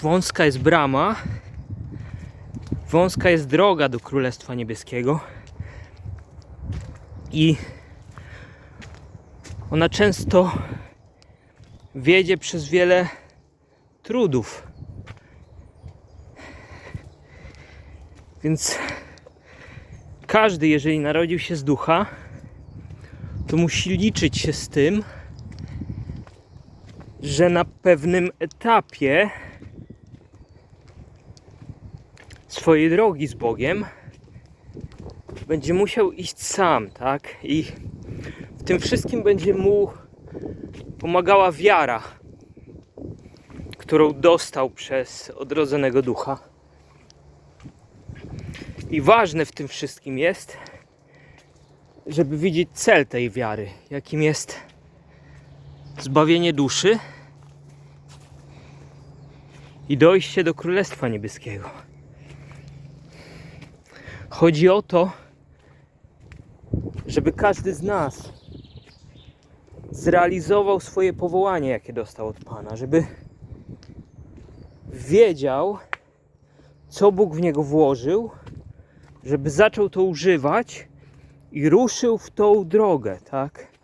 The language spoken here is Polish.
wąska jest brama, wąska jest droga do Królestwa Niebieskiego i ona często wiedzie przez wiele trudów. Więc każdy, jeżeli narodził się z ducha, to musi liczyć się z tym, że na pewnym etapie swojej drogi z Bogiem będzie musiał iść sam, tak? I w tym wszystkim będzie mu pomagała wiara, którą dostał przez odrodzonego ducha. I ważne w tym wszystkim jest, żeby widzieć cel tej wiary, jakim jest zbawienie duszy i dojście do Królestwa Niebieskiego. Chodzi o to, żeby każdy z nas zrealizował swoje powołanie, jakie dostał od Pana, żeby wiedział, co Bóg w niego włożył, żeby zaczął to używać i ruszył w tą drogę, tak?